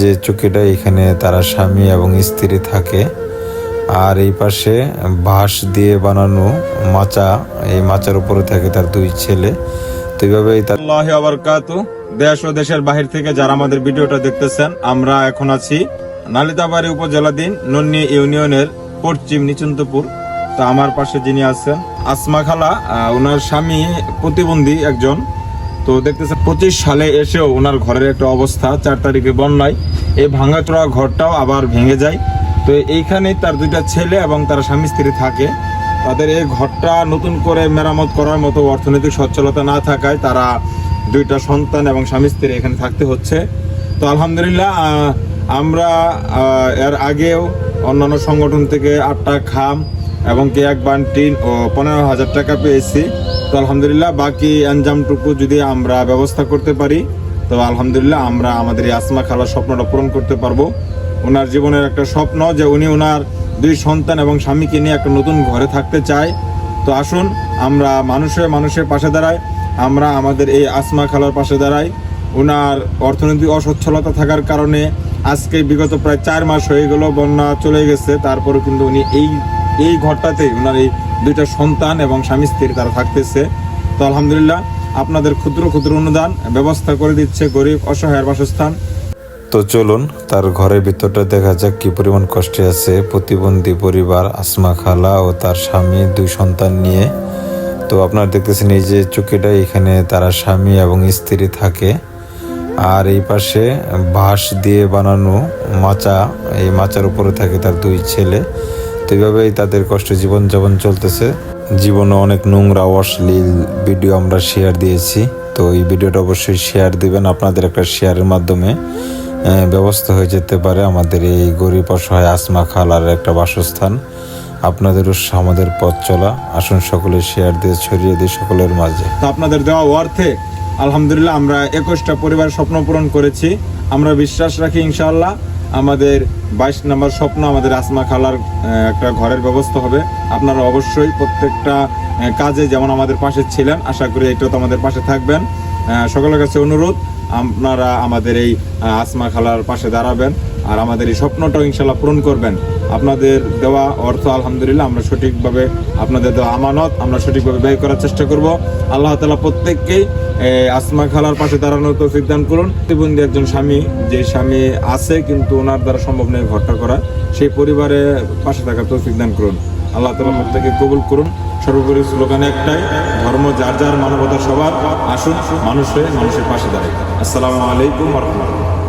যে চুকিটা এখানে তারা স্বামী এবং স্ত্রী থাকে, আর এই পাশে বাঁশ দিয়ে বানানো মাচা, এই মাচার উপরে থাকে তার দুই ছেলে। তো এইভাবেই দেশ ও দেশের বাহির থেকে যারা আমাদের ভিডিওটা দেখতেছেন, আমরা এখন আছি নালিতাবাড়ি উপজেলাধীন নন্নি ইউনিয়নের পশ্চিম নিচন্তপুর। তো আমার পাশে যিনি আছেন, আসমা খালা ওনার স্বামী প্রতিবন্ধী একজন। তো দেখতেছেন, পঁচিশ সালে এসেও ওনার ঘরের একটা অবস্থা, চার তারিখে বন্যায়। এই ভাঙাচোরা ঘরটাও আবার ভেঙে যায়। তো এইখানে তার দুইটা ছেলে এবং তার স্বামী স্ত্রী থাকে। তাদের এই ঘরটা নতুন করে মেরামত করার মতো অর্থনৈতিক সচ্ছলতা না থাকায় তারা দুইটা সন্তান এবং স্বামী স্ত্রী এখানে থাকতে হচ্ছে। তো আলহামদুলিল্লাহ আমরা এর আগেও অন্যান্য সংগঠন থেকে আটটা খাম এবং কি এক বান্টিন ও পনেরো হাজার টাকা পেয়েছি। তো আলহামদুলিল্লাহ, বাকি অ্যানজামটুকু যদি আমরা ব্যবস্থা করতে পারি, তো আলহামদুলিল্লাহ আমরা আমাদের এই আসমা খালার স্বপ্নটা পূরণ করতে পারব। ওনার জীবনের একটা স্বপ্ন যে উনি ওনার দুই সন্তান এবং স্বামীকে নিয়ে একটা নতুন ঘরে থাকতে চায়। তো আসুন, আমরা মানুষের মানুষের পাশে দাঁড়াই, আমরা আমাদের এই আসমা খালার পাশে দাঁড়াই। ওনার অর্থনৈতিক অসচ্ছলতা থাকার কারণে আজকে বিগত প্রায় চার মাস হয়ে গেল, বন্যা চলে গেছে তারপরে কিন্তু উনি এই এই ঘরটাতেই ওনার এই দুইটা সন্তান এবং স্বামী স্ত্রী তারা থাকতেছে। তো আলহামদুলিল্লাহ আপনাদের ক্ষুদ্র ক্ষুদ্র অনুদান ব্যবস্থা করে দিচ্ছে গরিব অসহায়ের বাসস্থান। তো চলুন, তার ঘরের ভিতরটা দেখা যাক কি পরিমাণ কষ্টে আছে। প্রতিবন্ধী পরিবার, আসমা খালা ও তার স্বামী, দুই সন্তান নিয়ে। তো আপনারা দেখতেছেন এই যে চুকিটা, এখানে তারা স্বামী এবং স্ত্রী থাকে। আর এই পাশে বাঁশ দিয়ে বানানো মাচা, এই মাচার উপরে থাকে তার দুই ছেলে। তো এইভাবেই তাদের কষ্ট জীবনযাপন চলতেছে। জীবনে অনেক নোংরা, অশ্লীল ভিডিও আমরা শেয়ার দিয়েছি। তো এই ভিডিওটা অবশ্যই শেয়ার দিবেন। আপনাদের একটা শেয়ারের মাধ্যমে ব্যবস্থা হয়ে যেতে পারে আমাদের এই গরিব, অসহায়, আসমা, খালার একটা বাসস্থান। আপনাদেরও আমাদের পথ চলা। আসুন সকলে শেয়ার দিয়ে ছড়িয়ে দিই সকলের মাঝে। আপনাদের দেওয়া অর্থে, আলহামদুলিল্লাহ আমরা একুশটা পরিবার স্বপ্ন পূরণ করেছি। আমরা বিশ্বাস রাখি ইনশাআল্লাহ। আমাদের বাইশ নম্বর স্বপ্ন আমাদের আসমা খালার একটা ঘরের ব্যবস্থা হবে। আপনারা অবশ্যই প্রত্যেকটা কাজে যেমন আমাদের পাশে ছিলেন, আশা করি এটাও তো আমাদের পাশে থাকবেন। সকলের কাছে অনুরোধ, আপনারা আমাদের এই আসমা খালার পাশে দাঁড়াবেন। আর আমাদের এই স্বপ্নটাও ইনশাল্লাহ পূরণ করবেন। আপনাদের দেওয়া অর্থ, আলহামদুলিল্লাহ, আমরা সঠিকভাবে আপনাদের দেওয়া আমানত, আমরা সঠিকভাবে ব্যয় করার চেষ্টা করব। আল্লাহ তালা প্রত্যেককেই আসমা খালার পাশে দাঁড়ানোর তো দান করুন। প্রতিবন্ধী একজন স্বামী, যে স্বামী আছে, কিন্তু ওনার দ্বারা সম্ভব নয় ঘরটা করা, সেই পরিবারের পাশে থাকার তো দান করুন। আল্লাহ তালা প্রত্যেকে কবুল করুন। সর্বোপরি স্লোগান একটাই, ধর্ম যার যার মানবতা সবার। আসুন, মানুষ হয়ে মানুষের পাশে দাঁড়ায় আসসালামু আলাইকুম রহমতুল্লাহ।